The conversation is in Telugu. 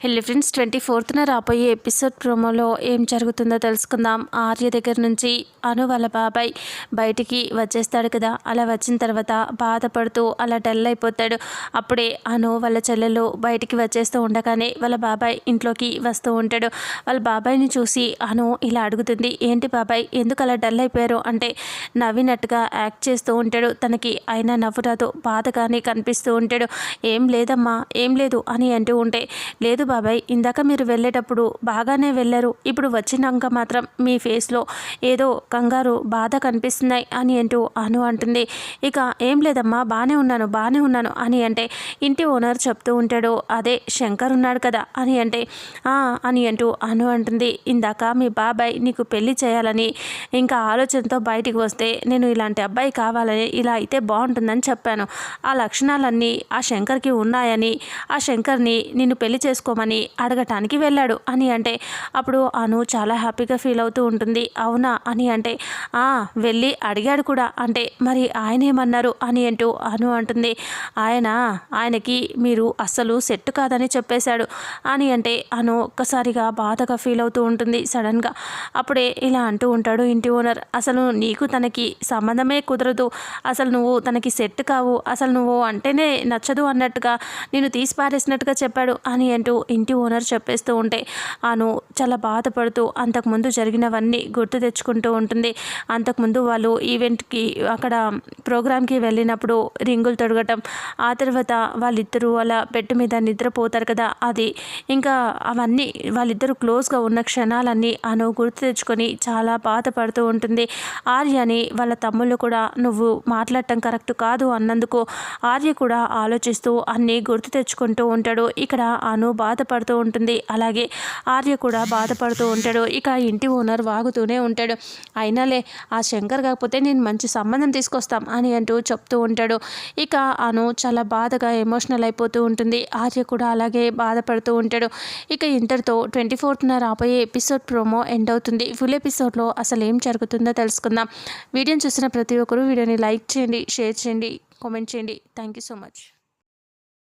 హెల్లీ ఫ్రెండ్స్ ట్వంటీ ఫోర్త్న రాబోయే ఎపిసోడ్ ప్రోమోలో ఏం జరుగుతుందో తెలుసుకుందాం. ఆర్య దగ్గర నుంచి అను వాళ్ళ బాబాయ్ బయటికి వచ్చేస్తాడు కదా. అలా వచ్చిన తర్వాత బాధపడుతూ అలా డల్ అయిపోతాడు. అప్పుడే అను వాళ్ళ చెల్లెలు బయటికి వచ్చేస్తూ ఉండగానే వాళ్ళ బాబాయ్ ఇంట్లోకి వస్తూ ఉంటాడు. వాళ్ళ బాబాయ్ని చూసి అను ఇలా అడుగుతుంది ఏంటి బాబాయ్ ఎందుకు అలా డల్ అయిపోయారు? అంటే నవ్వినట్టుగా యాక్ట్ చేస్తూ ఉంటాడు. తనకి అయినా నవ్వురాదు బాధగానే కనిపిస్తూ ఉంటాడు. ఏం లేదమ్మా ఏం లేదు అని అంటూ ఉంటే లేదు బాబాయ్ ఇందాక మీరు వెళ్ళేటప్పుడు బాగానే వెళ్ళారు. ఇప్పుడు వచ్చినాక మాత్రం మీ ఫేస్లో ఏదో కంగారు బాధ కనిపిస్తున్నాయి అని అంటూ అను అంటుంది. ఇక ఏం లేదమ్మా బాగానే ఉన్నాను బాగానే ఉన్నాను అని అంటే ఇంటి ఓనర్ చెప్తూ ఉంటాడు అదే శంకర్ ఉన్నాడు కదా అని అంటే అని అంటూ అను అంటుంది. ఇందాక మీ బాబాయ్ నీకు పెళ్ళి చేయాలని ఇంకా ఆలోచనతో బయటికి వస్తే నేను ఇలాంటి అబ్బాయి కావాలని ఇలా అయితే బాగుంటుందని చెప్పాను. ఆ లక్షణాలన్నీ ఆ శంకర్కి ఉన్నాయని ఆ శంకర్ని నిన్ను పెళ్ళి చేసుకో చేసుకోమని అడగటానికి వెళ్ళాడు. అని అంటే అప్పుడు అను చాలా హ్యాపీగా ఫీల్ అవుతూ ఉంటుంది. అవునా? అని అంటే ఆ వెళ్ళి అడిగాడు కూడా. అంటే మరి ఆయన ఏమన్నారు? అని అంటూ అను అంటుంది. ఆయన ఆయనకి మీరు అస్సలు సెట్ కాదని చెప్పేశాడు. అని అంటే అను ఒక్కసారిగా బాధగా ఫీల్ అవుతూ ఉంటుంది. సడన్గా అప్పుడే ఇలా అంటూ ఉంటాడు ఇంటి ఓనర్. అసలు నీకు తనకి సంబంధమే కుదరదు. అసలు నువ్వు తనకి సెట్ కావు. అసలు నువ్వు అంటేనే నచ్చదు అన్నట్టుగా నేను తీసి పారేసినట్టుగా చెప్పాడు. అని అంటూ ఇంటి ఓనర్ చెప్పేస్తూ ఉంటే ఆను చాలా బాధపడుతూ అంతకుముందు జరిగినవన్నీ గుర్తు తెచ్చుకుంటూ ఉంటుంది. అంతకుముందు వాళ్ళు ఈవెంట్కి అక్కడ ప్రోగ్రామ్కి వెళ్ళినప్పుడు రింగులు తొడగటం ఆ తర్వాత వాళ్ళిద్దరూ అలా బెడ్ మీద నిద్రపోతారు కదా అది. ఇంకా అవన్నీ వాళ్ళిద్దరూ క్లోజ్గా ఉన్న క్షణాలన్నీ అను గుర్తు తెచ్చుకొని చాలా బాధపడుతూ ఉంటుంది. ఆర్యని వాళ్ళ తమ్ముళ్ళు కూడా నువ్వు మాట్లాడటం కరెక్ట్ కాదు అన్నందుకు ఆర్య కూడా ఆలోచిస్తూ అన్నీ గుర్తు తెచ్చుకుంటూ ఉంటాడు. ఇక్కడ అను బాధ బాధపడుతూ ఉంటుంది. అలాగే ఆర్య కూడా బాధపడుతూ ఉంటాడు. ఇక ఇంటి ఓనర్ వాగుతూనే ఉంటాడు. అయినాలే ఆ శంకర్ కాకపోతే నేను మంచి సంబంధం తీసుకొస్తాం అని అంటూ చెప్తూ ఉంటాడు. ఇక అను చాలా బాధగా ఎమోషనల్ అయిపోతూ ఉంటుంది. ఆర్య కూడా అలాగే బాధపడుతూ ఉంటాడు. ఇక ఇంటర్తో ట్వంటీ ఫోర్త్న రాబోయే ఎపిసోడ్ ప్రోమో ఎండ్ అవుతుంది. ఫుల్ ఎపిసోడ్లో అసలు ఏం జరుగుతుందో తెలుసుకుందాం. వీడియోని చూసిన ప్రతి ఒక్కరూ వీడియోని లైక్ చేయండి షేర్ చేయండి కామెంట్ చేయండి. Thank you so much.